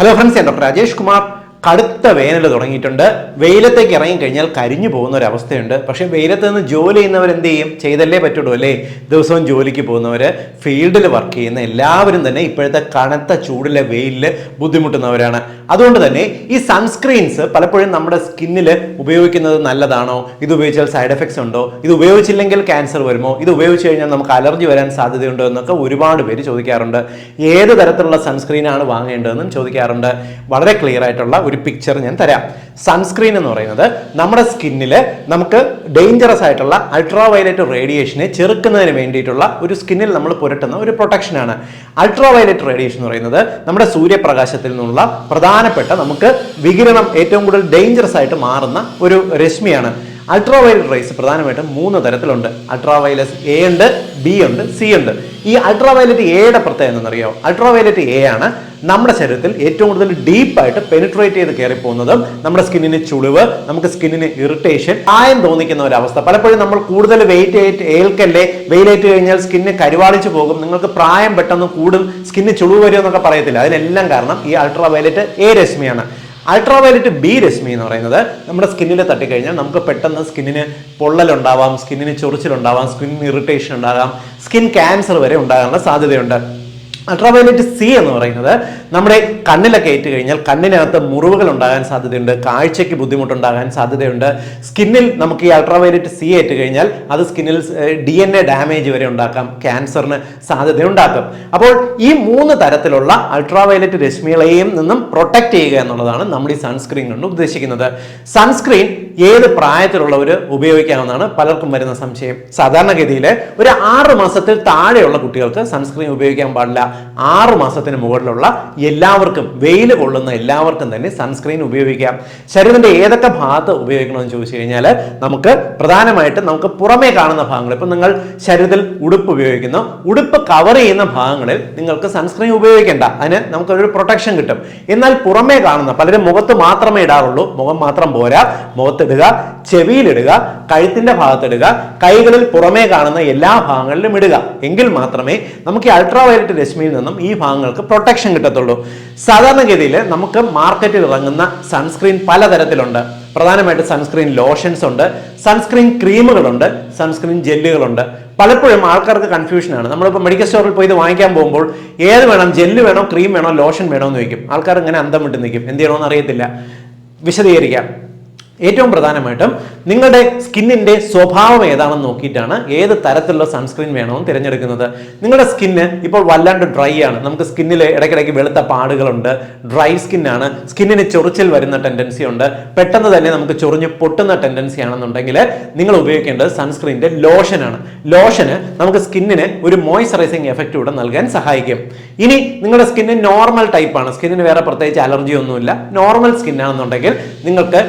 Hello friends ഞാൻ doctor Rajesh Kumar കടുത്ത വേനൽ തുടങ്ങിയിട്ടുണ്ട്. വെയിലത്തേക്ക് ഇറങ്ങിക്കഴിഞ്ഞാൽ കരിഞ്ഞു പോകുന്ന ഒരു അവസ്ഥയുണ്ട്. പക്ഷേ വെയിലത്ത് നിന്ന് ജോലി ചെയ്യുന്നവർ എന്ത് ചെയ്യും? ചെയ്തല്ലേ പറ്റുള്ളൂ അല്ലേ? ദിവസവും ജോലിക്ക് പോകുന്നവർ ഫീൽഡിൽ വർക്ക് ചെയ്യുന്ന എല്ലാവരും തന്നെ ഇപ്പോഴത്തെ കനത്ത ചൂടിലെ വെയിലിൽ ബുദ്ധിമുട്ടുന്നവരാണ്. അതുകൊണ്ട് തന്നെ ഈ സൺസ്ക്രീൻസ് പലപ്പോഴും നമ്മുടെ സ്കിന്നിൽ ഉപയോഗിക്കുന്നത് നല്ലതാണോ? ഇത് ഉപയോഗിച്ചാൽ സൈഡ് എഫക്ട്സ് ഉണ്ടോ? ഇത് ഉപയോഗിച്ചില്ലെങ്കിൽ ക്യാൻസർ വരുമോ? ഇത് ഉപയോഗിച്ച് കഴിഞ്ഞാൽ നമുക്ക് അലർജി വരാൻ സാധ്യതയുണ്ടോ എന്നൊക്കെ ഒരുപാട് പേര് ചോദിക്കാറുണ്ട്. ഏത് തരത്തിലുള്ള സൺസ്ക്രീനാണ് വാങ്ങേണ്ടതെന്നും ചോദിക്കാറുണ്ട്. വളരെ ക്ലിയർ ആയിട്ടുള്ള ഒരു പിക്ചർ ഞാൻ തരാം. സൺസ്ക്രീൻ എന്ന് പറയുന്നത് നമ്മുടെ സ്കിന്നിൽ നമുക്ക് ഡേഞ്ചറസ് ആയിട്ടുള്ള അൾട്രാ വയലറ്റ് റേഡിയേഷനെ ചെറുക്കുന്നതിന് വേണ്ടിയിട്ടുള്ള ഒരു സ്കിന്നിൽ നമ്മൾ പുരട്ടുന്ന ഒരു പ്രൊട്ടക്ഷനാണ് അൾട്രാ വയലറ്റ് റേഡിയേഷൻ എന്ന് പറയുന്നത് നമ്മുടെ സൂര്യപ്രകാശത്തിൽ നിന്നുള്ള പ്രധാനപ്പെട്ട നമുക്ക് വികിരണം ഏറ്റവും കൂടുതൽ ഡേഞ്ചറസ് ആയിട്ട് മാറുന്ന ഒരു രശ്മിയാണ്. അൾട്രാ വയലറ്റ് റേസ് പ്രധാനമായിട്ടും മൂന്ന് തരത്തിലുണ്ട്. അൾട്രാ എ ഉണ്ട് ബി ഉണ്ട് സി ഉണ്ട്. ഈ അൾട്രാ വയലറ്റ് എയുടെ പ്രത്യേകത എന്നറിയോ അൾട്രാ വയലറ്റ് എ ആണ് നമ്മുടെ ശരീരത്തിൽ ഏറ്റവും കൂടുതൽ ഡീപ്പായിട്ട് പെനിട്രേറ്റ് ചെയ്ത് കയറി പോകുന്നതും നമ്മുടെ സ്കിന്നിന് ചുളിവ് നമുക്ക് സ്കിന്നിന് ഇറിറ്റേഷൻ ആയം തോന്നിക്കുന്ന ഒരവസ്ഥ. പലപ്പോഴും നമ്മൾ കൂടുതൽ വെയിറ്റ് ആയിട്ട് ഏൽക്കല്ലേ? വെയിലേറ്റ് കഴിഞ്ഞാൽ സ്കിന്ന് കരുവാളിച്ച് പോകും. നിങ്ങൾക്ക് പ്രായം പെട്ടെന്ന് കൂടും സ്കിന്ന് ചുളിവ് വരും എന്നൊക്കെ പറയത്തില്ല. അതിനെല്ലാം കാരണം ഈ അൾട്രാ വയലറ്റ് എ രശ്മിയാണ്. അൾട്രാ വയലറ്റ് ബി രശ്മി എന്ന് പറയുന്നത് നമ്മുടെ സ്കിന്നിൽ തട്ടിക്കഴിഞ്ഞാൽ നമുക്ക് പെട്ടെന്ന് സ്കിന്നിന് പൊള്ളലുണ്ടാവാം സ്കിന്നിന് ചൊറിച്ചിലുണ്ടാവാം സ്കിന്നിന് ഇറിറ്റേഷൻ ഉണ്ടാകാം സ്കിൻ ക്യാൻസർ വരെ ഉണ്ടാകാനുള്ള സാധ്യതയുണ്ട്. അൾട്രാവയലറ്റ് സി എന്ന് പറയുന്നത് നമ്മുടെ കണ്ണിലൊക്കെ ഏറ്റു കഴിഞ്ഞാൽ കണ്ണിനകത്ത് മുറിവുകൾ ഉണ്ടാകാൻ സാധ്യതയുണ്ട് കാഴ്ചയ്ക്ക് ബുദ്ധിമുട്ടുണ്ടാകാൻ സാധ്യതയുണ്ട്. സ്കിന്നിൽ നമുക്ക് ഈ അൾട്രാവയലറ്റ് സി ഏറ്റു കഴിഞ്ഞാൽ അത് സ്കിന്നിൽ ഡി എൻ എ ഡാമേജ് വരെ ഉണ്ടാക്കാം ക്യാൻസറിന് സാധ്യതയുണ്ടാക്കും. അപ്പോൾ ഈ മൂന്ന് തരത്തിലുള്ള അൾട്രാവയലറ്റ് രശ്മികളെയും നിന്നും പ്രൊട്ടക്റ്റ് ചെയ്യുക എന്നുള്ളതാണ് നമ്മൾ ഈ സൺസ്ക്രീൻ കൊണ്ട് ഉദ്ദേശിക്കുന്നത്. സൺസ്ക്രീൻ ഏത് പ്രായത്തിലുള്ളവർ ഉപയോഗിക്കാവുന്നതാണ്? പലർക്കും വരുന്ന സംശയം. സാധാരണഗതിയിൽ ഒരു ആറ് മാസത്തിൽ താഴെയുള്ള കുട്ടികൾക്ക് സൺസ്ക്രീൻ ഉപയോഗിക്കാൻ പാടില്ല. ആറ് മാസത്തിന് മുകളിലുള്ള എല്ലാവർക്കും വെയിൽ കൊള്ളുന്ന എല്ലാവർക്കും തന്നെ സൺസ്ക്രീൻ ഉപയോഗിക്കാം. ശരീരത്തിന്റെ ഏതൊക്കെ ഭാഗത്ത് ഉപയോഗിക്കണമെന്ന് ചോദിച്ചു കഴിഞ്ഞാൽ നമുക്ക് പ്രധാനമായിട്ടും നമുക്ക് പുറമേ കാണുന്ന ഭാഗങ്ങൾ. ഇപ്പം നിങ്ങൾ ശരീരത്തിൽ ഉടുപ്പ് ഉപയോഗിക്കുന്നു. ഉടുപ്പ് കവർ ചെയ്യുന്ന ഭാഗങ്ങളിൽ നിങ്ങൾക്ക് സൺസ്ക്രീൻ ഉപയോഗിക്കേണ്ട. അതിന് നമുക്കൊരു പ്രൊട്ടക്ഷൻ കിട്ടും. എന്നാൽ പുറമേ കാണുന്ന പലരും മുഖത്ത് മാത്രമേ ഇടാറുള്ളൂ. മുഖം മാത്രം പോരാ. മുഖത്തിടുക ചെവിയിലിടുക കഴുത്തിന്റെ ഭാഗത്തിടുക കൈകളിൽ പുറമേ കാണുന്ന എല്ലാ ഭാഗങ്ങളിലും ഇടുക. എങ്കിൽ മാത്രമേ നമുക്ക് ഈ അൾട്രാ വയലറ്റ് രശ്മിയിൽ നിന്നും ഈ ഭാഗങ്ങൾക്ക് പ്രൊട്ടക്ഷൻ കിട്ടത്തുള്ളൂ. സാധാരണഗതിയിൽ നമുക്ക് മാർക്കറ്റിൽ ഇറങ്ങുന്ന സൺസ്ക്രീൻ പലതരത്തിലുണ്ട്. പ്രധാനമായിട്ട് സൺസ്ക്രീൻ ലോഷൻസ് ഉണ്ട് സൺസ്ക്രീൻ ക്രീമുകളുണ്ട് സൺസ്ക്രീൻ ജെല്ലുകളുണ്ട്. പലപ്പോഴും ആൾക്കാർക്ക് കൺഫ്യൂഷനാണ് നമ്മളിപ്പോൾ മെഡിക്കൽ സ്റ്റോറിൽ പോയി ഇത് വാങ്ങിക്കാൻ പോകുമ്പോൾ ഏത് വേണം? ജെല്ല് വേണോ? ക്രീം വേണോ? ലോഷൻ വേണോ എന്ന് ചോദിക്കും. ആൾക്കാർ ഇങ്ങനെ അന്തം വിട്ട് നിൽക്കും. എന്ത് ചെയ്യണമെന്ന് അറിയത്തില്ല. വിശദീകരിക്കാം. ഏറ്റവും പ്രധാനമായിട്ടും നിങ്ങളുടെ സ്കിന്നിന്റെ സ്വഭാവം ഏതാണെന്ന് നോക്കിയിട്ടാണ് ഏത് തരത്തിലുള്ള സൺസ്ക്രീൻ വേണമെന്ന് തിരഞ്ഞെടുക്കുന്നത്. നിങ്ങളുടെ സ്കിന്ന് ഇപ്പോൾ വല്ലാണ്ട് ഡ്രൈ ആണ്. നമുക്ക് സ്കിന്നിൽ ഇടയ്ക്കിടയ്ക്ക് വെളുത്ത പാടുകളുണ്ട്. ഡ്രൈ സ്കിന്നാണ് സ്കിന്നിന് ചൊറിച്ചിൽ വരുന്ന ടെൻഡൻസി ഉണ്ട്. പെട്ടെന്ന് തന്നെ നമുക്ക് ചൊറിഞ്ഞ് പൊട്ടുന്ന ടെൻഡൻസി ആണെന്നുണ്ടെങ്കിൽ നിങ്ങൾ ഉപയോഗിക്കേണ്ടത് സൺസ്ക്രീനിന്റെ ലോഷനാണ് ലോഷന് നമുക്ക് സ്കിന്നിന് ഒരു മോയ്സ്ചറൈസിങ് എഫക്റ്റ് കൂടെ നൽകാൻ സഹായിക്കും. ഇനി നിങ്ങളുടെ സ്കിന്ന് നോർമൽ ടൈപ്പാണ് സ്കിന്നിന് വേറെ പ്രത്യേകിച്ച് അലർജി ഒന്നുമില്ല നോർമൽ സ്കിന്നാണെന്നുണ്ടെങ്കിൽ നിങ്ങൾക്ക്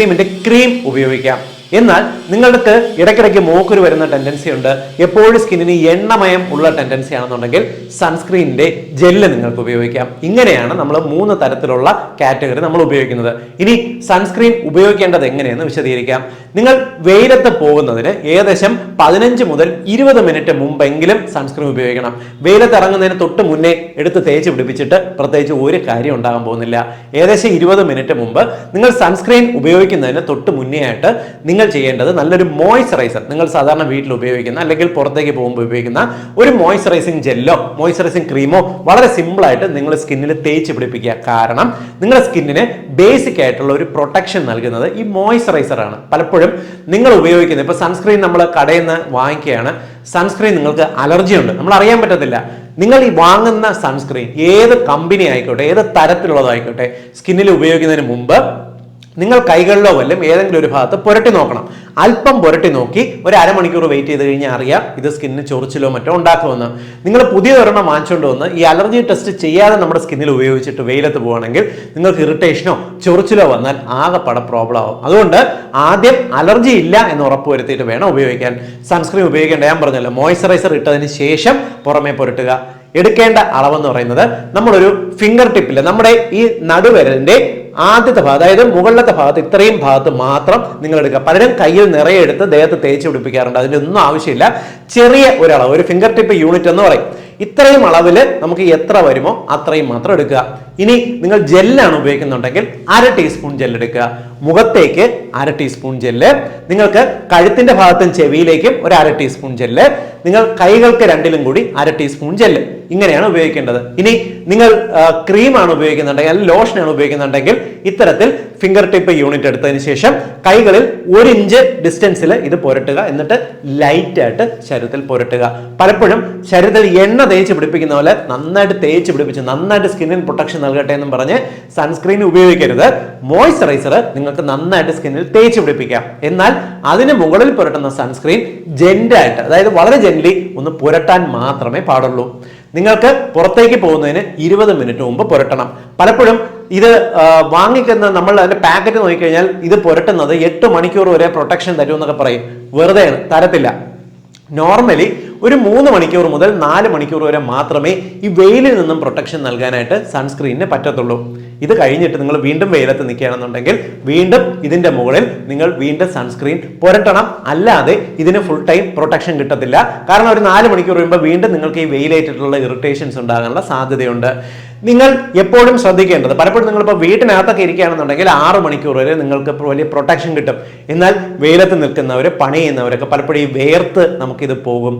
സൺസ്ക്രീമിന്റെ ക്രീം ഉപയോഗിക്കാം. എന്നാൽ നിങ്ങൾക്ക് ഇടയ്ക്കിടയ്ക്ക് മൂക്കുര് വരുന്ന ടെൻഡൻസി ഉണ്ട്. എപ്പോഴും സ്കിന്നിന് എണ്ണമയം ഉള്ള ടെൻഡൻസി ആണെന്നുണ്ടെങ്കിൽ സൺസ്ക്രീനിന്റെ ജെല്ല് നിങ്ങൾക്ക് ഉപയോഗിക്കാം. ഇങ്ങനെയാണ് നമ്മൾ മൂന്ന് തരത്തിലുള്ള കാറ്റഗറി നമ്മൾ ഉപയോഗിക്കുന്നത്. ഇനി സൺസ്ക്രീൻ ഉപയോഗിക്കേണ്ടത് എങ്ങനെയെന്ന് വിശദീകരിക്കാം. നിങ്ങൾ വെയിലത്ത് പോകുന്നതിന് ഏകദേശം പതിനഞ്ച് മുതൽ ഇരുപത് മിനിറ്റ് മുമ്പെങ്കിലും സൺസ്ക്രീൻ ഉപയോഗിക്കണം. വെയിലത്ത് ഇറങ്ങുന്നതിന് തൊട്ട് മുന്നേ എടുത്ത് തേച്ച് പിടിപ്പിച്ചിട്ട് പ്രത്യേകിച്ച് ഒരു കാര്യം ഉണ്ടാകാൻ പോകുന്നില്ല. ഏകദേശം ഇരുപത് മിനിറ്റ് മുമ്പ് നിങ്ങൾ സൺസ്ക്രീൻ ഉപയോഗിക്കുന്നതിന് തൊട്ട് മുന്നേ ആയിട്ട് നിങ്ങൾ ചെയ്യേണ്ടത് നല്ലൊരു മോയ്സ്ചറൈസർ നിങ്ങൾ സാധാരണ വീട്ടിൽ ഉപയോഗിക്കുന്ന അല്ലെങ്കിൽ പുറത്തേക്ക് പോകുമ്പോൾ ഉപയോഗിക്കുന്ന ഒരു മോയ്സ്ചറൈസിങ് ജെല്ലോ മോയ്സ്ചറൈസിങ് ക്രീമോ വളരെ സിമ്പിളായിട്ട് നിങ്ങൾ സ്കിന്നിൽ തേച്ച് പിടിപ്പിക്കുക. കാരണം നിങ്ങളുടെ സ്കിന്നിന് ബേസിക് ആയിട്ടുള്ള ഒരു പ്രൊട്ടക്ഷൻ നൽകുന്നത് ഈ മോയ്സ്ചറൈസർ ആണ്. പലപ്പോഴും നിങ്ങൾ ഉപയോഗിക്കുന്നത് ഇപ്പൊ സൺസ്ക്രീൻ നമ്മൾ കടയിൽ നിന്ന് വാങ്ങിക്കുകയാണ്. സൺസ്ക്രീൻ നിങ്ങൾക്ക് അലർജി ഉണ്ട്. നമ്മൾ അറിയാൻ പറ്റത്തില്ല. നിങ്ങൾ ഈ വാങ്ങുന്ന സൺസ്ക്രീൻ ഏത് കമ്പനി ആയിക്കോട്ടെ ഏത് തരത്തിലുള്ളതായിക്കോട്ടെ സ്കിന്നിൽ ഉപയോഗിക്കുന്നതിന് മുമ്പ് നിങ്ങൾ കൈകളിലോ വല്ലതും ഏതെങ്കിലും ഒരു ഭാഗത്ത് പുരട്ടി നോക്കണം. അല്പം പുരട്ടി നോക്കി ഒരു അരമണിക്കൂർ വെയിറ്റ് ചെയ്ത് കഴിഞ്ഞാൽ അറിയാം ഇത് സ്കിന്നിന് ചൊറിച്ചിലോ മറ്റോ ഉണ്ടാക്കുമെന്ന്. നിങ്ങൾ പുതിയ ഒരെണ്ണം വാങ്ങിച്ചുകൊണ്ട് വന്ന് ഈ അലർജി ടെസ്റ്റ് ചെയ്യാതെ നമ്മുടെ സ്കിന്നിൽ ഉപയോഗിച്ചിട്ട് വെയിലത്ത് പോവുകയാണെങ്കിൽ നിങ്ങൾക്ക് ഇറിറ്റേഷനോ ചൊറിച്ചിലോ വന്നാൽ ആകെപ്പാടെ പ്രോബ്ലം ആവും. അതുകൊണ്ട് ആദ്യം അലർജി ഇല്ല എന്ന് ഉറപ്പുവരുത്തിയിട്ട് വേണം ഉപയോഗിക്കാൻ. സൺസ്ക്രീൻ ഉപയോഗിക്കേണ്ട ഞാൻ പറഞ്ഞല്ലോ മോയ്സ്ചറൈസർ ഇട്ടതിന് ശേഷം പുറമേ പുരട്ടുക. എടുക്കേണ്ട അളവെന്ന് പറയുന്നത് നമ്മളൊരു ഫിംഗർ ടിപ്പിൽ നമ്മുടെ ഈ നടുവിരലിന്റെ ആദ്യത്തെ ഭാഗം അതായത് മുകളിലത്തെ ഭാഗത്ത് ഇത്രയും ഭാഗത്ത് മാത്രം നിങ്ങൾ എടുക്കുക പലരും കയ്യിൽ നിറയെ എടുത്ത് ദേഹത്ത് തേച്ച് പിടിപ്പിക്കാറുണ്ട്. അതിന്റെ ഒന്നും ആവശ്യമില്ല. ചെറിയ ഒരളവ് ഒരു ഫിംഗർ ടിപ്പ് യൂണിറ്റ് എന്ന് പറയും. ഇത്രയും അളവിൽ നമുക്ക് എത്ര വരുമോ അത്രയും മാത്രം എടുക്കുക. ഇനി നിങ്ങൾ ജെല്ലാണ് ഉപയോഗിക്കുന്നുണ്ടെങ്കിൽ അര ടീസ്പൂൺ ജെല്ല് എടുക്കുക. മുഖത്തേക്ക് അര ടീസ്പൂൺ ജെല്ല്. നിങ്ങൾക്ക് കഴുത്തിന്റെ ഭാഗത്തും ചെവിയിലേക്കും ഒരു അര ടീസ്പൂൺ ജെല്ല്. നിങ്ങൾ കൈകൾക്ക് രണ്ടിലും കൂടി അര ടീസ്പൂൺ ജെല്ല്. ഇങ്ങനെയാണ് ഉപയോഗിക്കേണ്ടത്. ഇനി നിങ്ങൾ ക്രീമാണ് ഉപയോഗിക്കുന്നുണ്ടെങ്കിൽ അല്ലെങ്കിൽ ലോഷനാണ് ഉപയോഗിക്കുന്നുണ്ടെങ്കിൽ ഇത്തരത്തിൽ ഫിംഗർ ടിപ്പ് യൂണിറ്റ് എടുത്തതിന് ശേഷം കൈകളിൽ ഒരു ഇഞ്ച് ഡിസ്റ്റൻസിൽ ഇത് പുരട്ടുക. എന്നിട്ട് ലൈറ്റ് ആയിട്ട് ശരീരത്തിൽ പുരട്ടുക. പലപ്പോഴും ശരീരത്തിൽ എണ്ണ തേച്ച് പിടിപ്പിക്കുന്ന പോലെ നന്നായിട്ട് തേച്ച് പിടിപ്പിച്ച് നന്നായിട്ട് സ്കിന്നിന് പ്രൊട്ടക്ഷൻ നൽകട്ടെ എന്നും പറഞ്ഞ് സൺസ്ക്രീൻ ഉപയോഗിക്കരുത്. മോയ്സ്ചറൈസർ നിങ്ങൾക്ക് നന്നായിട്ട് സ്കിന്നിൽ തേച്ച് പിടിപ്പിക്കാം. എന്നാൽ അതിന് മുകളിൽ പുരട്ടുന്ന സൺസ്ക്രീൻ ജെൻഡായിട്ട് അതായത് വളരെ ജെൻലി ഒന്ന് പുരട്ടാൻ മാത്രമേ പാടുള്ളൂ. നിങ്ങൾക്ക് പുറത്തേക്ക് പോകുന്നതിന് ഇരുപത് മിനിറ്റ് മുമ്പ് പുരട്ടണം. പലപ്പോഴും ഇത് വാങ്ങിക്കുന്ന നമ്മൾ അതിന്റെ പാക്കറ്റ് നോക്കിക്കഴിഞ്ഞാൽ ഇത് പുരട്ടുന്നത് എട്ട് മണിക്കൂർ വരെ പ്രൊട്ടക്ഷൻ തരുമെന്നൊക്കെ പറയും. വെറുതെയാണ് തരത്തില്ല. നോർമലി ഒരു മൂന്ന് മണിക്കൂർ മുതൽ നാല് മണിക്കൂർ വരെ മാത്രമേ ഈ വെയിലിൽ നിന്നും പ്രൊട്ടക്ഷൻ നൽകാനായിട്ട് സൺസ്ക്രീനിന് പറ്റത്തുള്ളൂ. ഇത് കഴിഞ്ഞിട്ട് നിങ്ങൾ വീണ്ടും വെയിലത്ത് നിൽക്കുകയാണെന്നുണ്ടെങ്കിൽ വീണ്ടും ഇതിന്റെ മുകളിൽ നിങ്ങൾ വീണ്ടും സൺസ്ക്രീൻ പുരട്ടണം. അല്ലാതെ ഇതിന് ഫുൾ ടൈം പ്രൊട്ടക്ഷൻ കിട്ടത്തില്ല. കാരണം ഒരു നാല് മണിക്കൂർ കഴിയുമ്പോൾ വീണ്ടും നിങ്ങൾക്ക് ഈ വെയിലേറ്റിട്ടുള്ള ഇറിറ്റേഷൻസ് ഉണ്ടാകാനുള്ള സാധ്യതയുണ്ട്. നിങ്ങൾ എപ്പോഴും ശ്രദ്ധിക്കേണ്ടത് പലപ്പോഴും നിങ്ങളിപ്പോൾ വീട്ടിനകത്തൊക്കെ ഇരിക്കുകയാണെന്നുണ്ടെങ്കിൽ ആറ് മണിക്കൂർ വരെ നിങ്ങൾക്ക് വലിയ പ്രൊട്ടക്ഷൻ കിട്ടും. എന്നാൽ വെയിലത്ത് നിൽക്കുന്നവർ പണി ചെയ്യുന്നവരൊക്കെ പലപ്പോഴും ഈ വേർത്ത് നമുക്കിത് പോകും.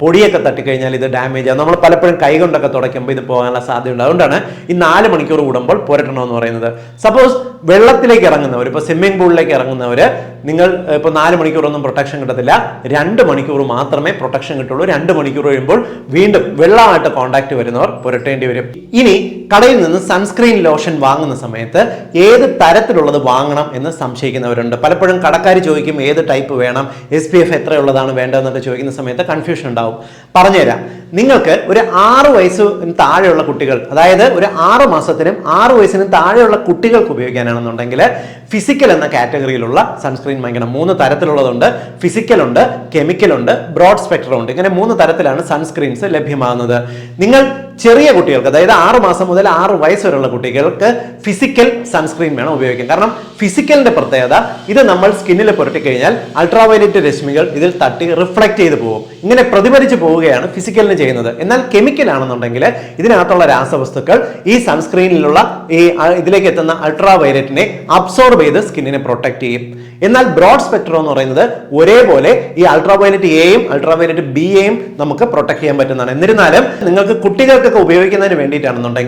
പൊടിയൊക്കെ തട്ടിക്കഴിഞ്ഞാൽ ഇത് ഡാമേജ് ആകും നമ്മൾ പലപ്പോഴും കൈ കൊണ്ടൊക്കെ തുടയ്ക്കുമ്പോൾ ഇത് പോകാനുള്ള സാധ്യതയുണ്ട്. അതുകൊണ്ടാണ് ഈ നാല് മണിക്കൂർ കൂടുമ്പോൾ പുരട്ടണമെന്ന് പറയുന്നത്. സപ്പോസ് വെള്ളത്തിലേക്ക് ഇറങ്ങുന്നവർ ഇപ്പോൾ സ്വിമ്മിംഗ് പൂളിലേക്ക് ഇറങ്ങുന്നവർ നിങ്ങൾ ഇപ്പോൾ നാല് മണിക്കൂറൊന്നും പ്രൊട്ടക്ഷൻ കിട്ടത്തില്ല. രണ്ട് മണിക്കൂർ മാത്രമേ പ്രൊട്ടക്ഷൻ കിട്ടുള്ളൂ. രണ്ട് മണിക്കൂർ കഴിയുമ്പോൾ വീണ്ടും വെള്ളമായിട്ട് കോണ്ടാക്ട് വരുന്നവർ പുരട്ടേണ്ടി വരും. ഇനി കടയിൽ നിന്ന് സൺസ്ക്രീൻ ലോഷൻ വാങ്ങുന്ന സമയത്ത് ഏത് തരത്തിലുള്ളത് വാങ്ങണം എന്ന് സംശയിക്കുന്നവരുണ്ട്. പലപ്പോഴും കടക്കാർ ചോദിക്കും ഏത് ടൈപ്പ് വേണം എസ് പി എഫ് എത്രയുള്ളതാണ് വേണ്ടതെന്നൊക്കെ ചോദിക്കുന്ന സമയത്ത് കൺഫ്യൂഷൻ ഉണ്ടാവും. പറഞ്ഞുതരാം. നിങ്ങൾക്ക് ഒരു ആറ് വയസ്സിന് താഴെയുള്ള കുട്ടികൾ അതായത് ഒരു ആറ് മാസത്തിനും ആറ് വയസ്സിനും താഴെയുള്ള കുട്ടികൾക്ക് ഉപയോഗിക്കാനാണെന്നുണ്ടെങ്കിൽ ഫിസിക്കൽ എന്ന കാറ്റഗറിയിലുള്ള സൺസ്ക്രീൻ വാങ്ങിക്കണം. മൂന്ന് തരത്തിലുള്ളതുണ്ട്. ഫിസിക്കൽ ഉണ്ട് കെമിക്കൽ ഉണ്ട് ബ്രോഡ് സ്പെക്ട്രം ഉണ്ട്. ഇങ്ങനെ മൂന്ന് തരത്തിലാണ് സൺസ്ക്രീൻസ് ലഭ്യമാകുന്നത്. നിങ്ങൾ ചെറിയ കുട്ടികൾക്ക് അതായത് ആറ് മാസം മുതൽ ആറ് വയസ്സ് വരെയുള്ള കുട്ടികൾക്ക് ഫിസിക്കൽ സൺസ്ക്രീൻ വേണം ഉപയോഗിക്കാൻ. കാരണം ഫിസിക്കലിന്റെ പ്രത്യേകത ഇത് നമ്മൾ സ്കിന്നിൽ പുരട്ടി കഴിഞ്ഞാൽ അൾട്രാവയലറ്റ് രശ്മികൾ ഇതിൽ തട്ടി റിഫ്ലക്ട് ചെയ്ത് പോകും. ഇങ്ങനെ പ്രതിഫലിച്ച് പോവുകയാണ് ഫിസിക്കലിന് ചെയ്യുന്നത്. എന്നാൽ കെമിക്കൽ ആണെന്നുണ്ടെങ്കിൽ ഇതിനകത്തുള്ള രാസവസ്തുക്കൾ ഈ സൺസ്ക്രീനിലുള്ള ഈ ഇതിലേക്ക് എത്തുന്ന അൾട്രാവയലറ്റിനെ അബ്സോർബ് ചെയ്ത് സ്കിന്നിനെ പ്രൊട്ടക്ട് ചെയ്യും. എന്നാൽ ബ്രോഡ് സ്പെക്ട്രോ എന്ന് പറയുന്നത് ഒരേപോലെ ഈ അൾട്രാവയലറ്റ് എയും അൾട്രാവയലറ്റ് ബി എയും നമുക്ക് പ്രൊട്ടക്ട് ചെയ്യാൻ പറ്റുന്നതാണ്. എന്നിരുന്നാലും നിങ്ങൾക്ക് കുട്ടികൾക്കൊക്കെ ഉപയോഗിക്കുന്നതിന് വേണ്ടിയിട്ടാണെന്നുണ്ടെങ്കിൽ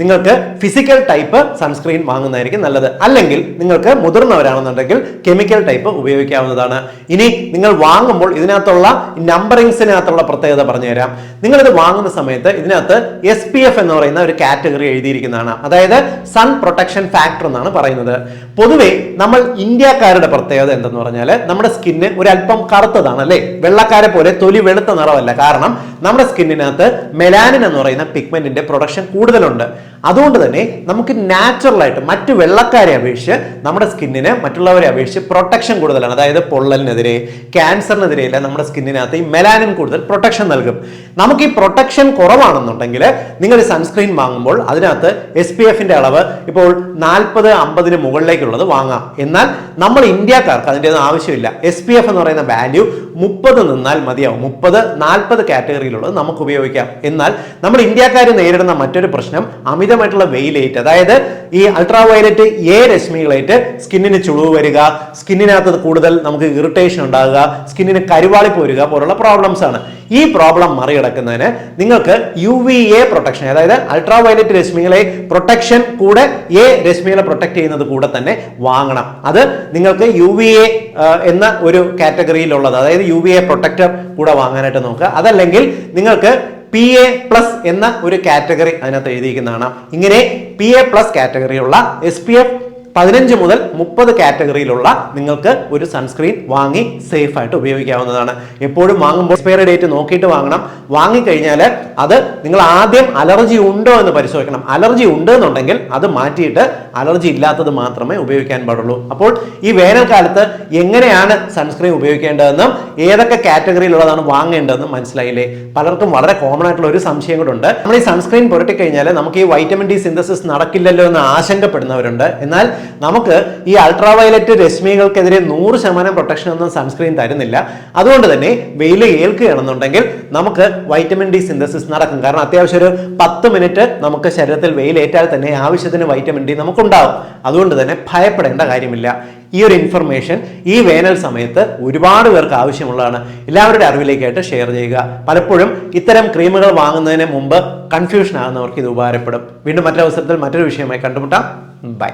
നിങ്ങൾക്ക് ഫിസിക്കൽ ടൈപ്പ് സൺസ്ക്രീൻ വാങ്ങുന്നതായിരിക്കും നല്ലത്. അല്ലെങ്കിൽ നിങ്ങൾക്ക് മുതിർന്നവരാണെന്നുണ്ടെങ്കിൽ കെമിക്കൽ ടൈപ്പ് ഉപയോഗിക്കാവുന്നതാണ്. ഇനി നിങ്ങൾ വാങ്ങുമ്പോൾ ഇതിനകത്തുള്ള നമ്പറിങ്സിനകത്തുള്ള പ്രത്യേകത പറഞ്ഞുതരാം. നിങ്ങൾ ഇത് വാങ്ങുന്ന സമയത്ത് ഇതിനകത്ത് എസ് പി എഫ് എന്ന് പറയുന്ന ഒരു കാറ്റഗറി എഴുതിയിരിക്കുന്നതാണ്. അതായത് സൺ പ്രൊട്ടക്ഷൻ ഫാക്ടർ എന്നാണ് പറയുന്നത്. പൊതുവേ നമ്മൾ ഇന്ത്യക്കാരുടെ പ്രത്യേകത എന്തെന്ന് പറഞ്ഞാൽ നമ്മുടെ സ്കിന്ന് ഒരു അല്പം കറുത്തതാണ് അല്ലേ? വെള്ളക്കാരെ പോലെ തൊലി വെളുത്ത നിറമല്ല. കാരണം നമ്മുടെ സ്കിന്നിനകത്ത് മെലാനിൻ എന്ന് പറയുന്ന പിഗ്മെന്റിന്റെ പ്രൊഡക്ഷൻ കൂടുതലുണ്ട്. അതുകൊണ്ട് തന്നെ നമുക്ക് നാച്ചുറൽ ആയിട്ട് മറ്റു വെള്ളക്കാരെ അപേക്ഷിച്ച് നമ്മുടെ സ്കിന്നിന് മറ്റുള്ളവരെ അപേക്ഷിച്ച് പ്രൊട്ടക്ഷൻ കൂടുതലാണ്. അതായത് പൊള്ളലിനെതിരെ ക്യാൻസറിനെതിരെ എല്ലാം നമ്മുടെ സ്കിന്നിനകത്ത് ഈ മെലാനിൻ കൂടുതൽ പ്രൊട്ടക്ഷൻ നൽകും. നമുക്ക് ഈ പ്രൊട്ടക്ഷൻ കുറവാണെന്നുണ്ടെങ്കിൽ നിങ്ങൾ സൺസ്ക്രീൻ വാങ്ങുമ്പോൾ അതിനകത്ത് എസ് പി എഫിന്റെ അളവ് ഇപ്പോൾ നാൽപ്പത് അമ്പതിന് മുകളിലേക്കുള്ളത് വാങ്ങാം. എന്നാൽ നമ്മൾ ഇന്ത്യക്കാർക്ക് അതിന്റെ ഒന്നും ആവശ്യമില്ല. എസ് പി എഫ് എന്ന് പറയുന്ന വാല്യൂ മുപ്പത് നിന്നാൽ മതിയാവും. മുപ്പത് നാൽപ്പത് കാറ്റഗറിയിലുള്ളത് നമുക്ക് ഉപയോഗിക്കാം. എന്നാൽ നമ്മൾ ഇന്ത്യക്കാർ നേരിടുന്ന മറ്റൊരു പ്രശ്നം അമിതമായിട്ടുള്ള വെയിലേറ്റ് അതായത് ഈ അൾട്രാ വയലറ്റ് എ രശ്മികളേറ്റ് സ്കിന്നിന് ചുളിവ് വരിക സ്കിന്നിനകത്ത് കൂടുതൽ നമുക്ക് ഇറിറ്റേഷൻ ഉണ്ടാകുക സ്കിന്നിന് കരുവാളിപ്പ് വരിക പോലുള്ള പ്രോബ്ലംസ് ആണ്. ഈ പ്രോബ്ലം മറികടക്കുന്നതിന് നിങ്ങൾക്ക് യു വി എ പ്രൊട്ടക്ഷൻ അതായത് അൾട്രാ വയലറ്റ് രശ്മികളെ പ്രൊട്ടക്ഷൻ കൂടെ എ രശ്മികളെ പ്രൊട്ടക്ട് ചെയ്യുന്നത് കൂടെ തന്നെ വാങ്ങണം. അത് നിങ്ങൾക്ക് യു വി എ എന്ന ഒരു കാറ്റഗറിയിലുള്ളത് അതായത് യു വി എ പ്രൊട്ടക്ടർ കൂടെ വാങ്ങാനായിട്ട് നോക്കുക. അതല്ലെങ്കിൽ നിങ്ങൾക്ക് പി എ പ്ലസ് എന്ന ഒരു കാറ്റഗറി അതിനകത്ത് എഴുതിയിരിക്കുന്നതാണ്. ഇങ്ങനെ പി എ പ്ലസ് കാറ്റഗറിയുള്ള എസ് പി എഫ് പതിനഞ്ച് മുതൽ മുപ്പത് കാറ്റഗറിയിലുള്ള നിങ്ങൾക്ക് ഒരു സൺസ്ക്രീൻ വാങ്ങി സേഫ് ആയിട്ട് ഉപയോഗിക്കാവുന്നതാണ്. എപ്പോഴും വാങ്ങുമ്പോൾ എക്സ്പയറി ഡേറ്റ് നോക്കിയിട്ട് വാങ്ങണം. വാങ്ങിക്കഴിഞ്ഞാൽ അത് നിങ്ങൾ ആദ്യം അലർജി ഉണ്ടോ എന്ന് പരിശോധിക്കണം. അലർജി ഉണ്ട് എന്നുണ്ടെങ്കിൽ അത് മാറ്റിയിട്ട് അലർജി ഇല്ലാത്തത് മാത്രമേ ഉപയോഗിക്കാൻ പാടുള്ളൂ. അപ്പോൾ ഈ വേനൽക്കാലത്ത് എങ്ങനെയാണ് സൺസ്ക്രീൻ ഉപയോഗിക്കേണ്ടതെന്നും ഏതൊക്കെ കാറ്റഗറിയിലുള്ളതാണ് വാങ്ങേണ്ടതെന്നും മനസ്സിലായില്ലേ? പലർക്കും വളരെ കോമൺ ആയിട്ടുള്ള ഒരു സംശയം കൂടെ ഉണ്ട്. നമ്മൾ ഈ സൺസ്ക്രീൻ പുരട്ടിക്കഴിഞ്ഞാൽ നമുക്ക് ഈ വൈറ്റമിൻ ഡി സിന്തസിസ് നടക്കില്ലല്ലോ എന്ന് ആശങ്കപ്പെടുന്നവരുണ്ട്. എന്നാൽ നമുക്ക് ഈ അൾട്രാവയലറ്റ് രശ്മികൾക്കെതിരെ നൂറ് ശതമാനം പ്രൊട്ടക്ഷൻ ഒന്നും സൺസ്ക്രീൻ തരുന്നില്ല. അതുകൊണ്ട് തന്നെ വെയിൽ ഏൽക്കുകയാണെന്നുണ്ടെങ്കിൽ നമുക്ക് വൈറ്റമിൻ ഡി സിന്തസിസ് നടക്കും. കാരണം അത്യാവശ്യം ഒരു പത്ത് മിനിറ്റ് നമുക്ക് ശരീരത്തിൽ വെയിൽ ഏറ്റാൽ തന്നെ ആവശ്യത്തിന് വൈറ്റമിൻ ഡി നമുക്ക് നമുക്കുണ്ടാവും. അതുകൊണ്ട് തന്നെ ഭയപ്പെടേണ്ട കാര്യമില്ല. ഈ ഒരു ഇൻഫർമേഷൻ ഈ വേനൽ സമയത്ത് ഒരുപാട് പേർക്ക് ആവശ്യമുള്ളതാണ്. എല്ലാവരുടെ അറിവിലേക്കായിട്ട് ഷെയർ ചെയ്യുക. പലപ്പോഴും ഇത്തരം ക്രീമുകൾ വാങ്ങുന്നതിന് മുമ്പ് കൺഫ്യൂഷൻ ആകുന്നവർക്ക് ഇത് ഉപകാരപ്പെടും. വീണ്ടും മറ്റൊരവസരത്തിൽ മറ്റൊരു വിഷയമായി കണ്ടുമുട്ടാം. ബൈ